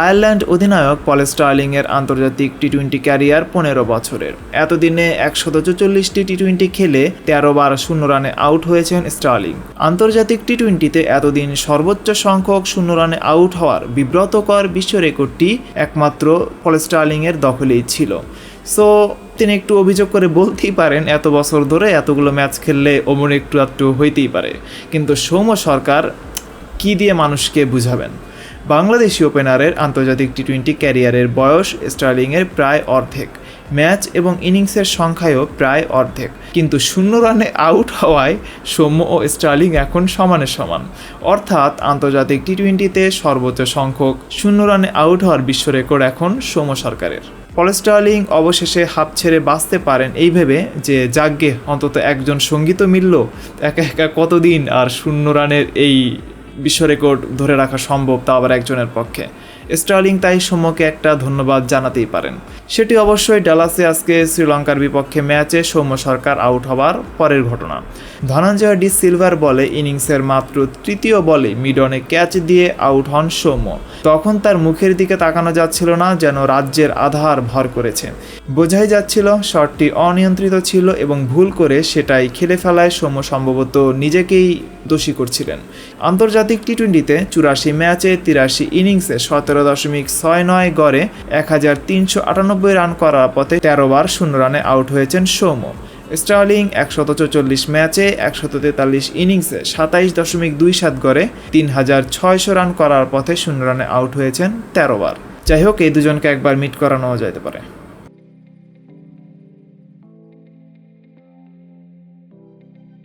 Ireland অধিনায়ক পল স্টার্লিংয়ের আন্তর্জাতিক T twenty career পনেরো বছরের। এতদিনে একশত চল্লিশটি টি টোয়েন্টি খেলে তেরো বার শূন্য রানে আউট হয়েছেন স্টার্লিং। আন্তর্জাতিক টি টোয়েন্টিতে এতদিন সর্বোচ্চ সংখ্যক শূন্য রানে আউট হওয়ার বিব্রতকর বিশ্ব রেকর্ডটি একমাত্র পল স্টার্লিংয়ের দখলেই ছিল। সো, তিনি একটু অভিযোগ করে বলতেই পারেন, এত বছর ধরে এতগুলো ম্যাচ খেললে ওমর একটু একটু হইতেই পারে। কিন্তু সৌম্য সরকার কি দিয়ে মানুষকে বুঝাবেন? বাংলাদেশি ওপেনারের আন্তর্জাতিক টি টোয়েন্টি ক্যারিয়ারের বয়স স্টার্লিংয়ের প্রায় অর্ধেক, ম্যাচ এবং ইনিংসের সংখ্যায়ও প্রায় অর্ধেক। কিন্তু শূন্য রানে আউট হওয়ায় সৌম্য ও স্টার্লিং এখন সমানে সমান। অর্থাৎ আন্তর্জাতিক টি টোয়েন্টিতে সর্বোচ্চ সংখ্যক শূন্য রানে আউট হওয়ার বিশ্ব রেকর্ড এখন সৌম্য সরকারের। পল স্টার্লিং অবশেষে হাফ ছেড়ে বাঁচতে পারেন এই ভেবে যে যাগ্যে অন্তত একজন সংগীত মিলল, একা একা কতদিন আর শূন্য রানের এই বিশ্ব রেকর্ড ধরে রাখা সম্ভব তা আবার একজনের পক্ষে। স্টার্লিং তাই সৌম্যকে একটা ধন্যবাদ জানাতেই পারেন। সেটি অবশ্যই ডালাসে আজকে শ্রীলঙ্কার বিপক্ষে ম্যাচে সৌম্য সরকার আউট হবার পরের ঘটনা। ধনঞ্জয় ডি সিলভার বলে ইনিংসের মাত্র তৃতীয় বলে মিডনে ক্যাচ দিয়ে আউট হন সৌম্য। তখন তার মুখের দিকে তাকানো যাচ্ছিল না, যেন রাজ্যের আধার ভর করেছে। বোঝাই যাচ্ছিল, শটটি অনিয়ন্ত্রিত ছিল এবং ভুল করে সেটাই খেলে ফেলায় সৌম্য সম্ভবত নিজেকেই দোষী করছিলেন। আন্তর্জাতিক টি টোয়েন্টিতে চুরাশি ম্যাচে তিরাশি ইনিংসে সতেরো দশমিক ছয় নয় গড়ে এক হাজার তিনশো আটানব্বই রান করার পথে তেরো বার শূন্য রানে আউট হয়েছেন সৌম্য। স্টার্লিং একশত চৌচল্লিশ ম্যাচে একশত তেতাল্লিশ ইনিংসে সাতাইশ দশমিক দুই সাত গড়ে তিন হাজার ছয়শো রান করার পথে শূন্য রানে আউট হয়েছেন তেরো বার। যাই হোক, এই দুজনকে একবার মিট করানো যেতে পারে।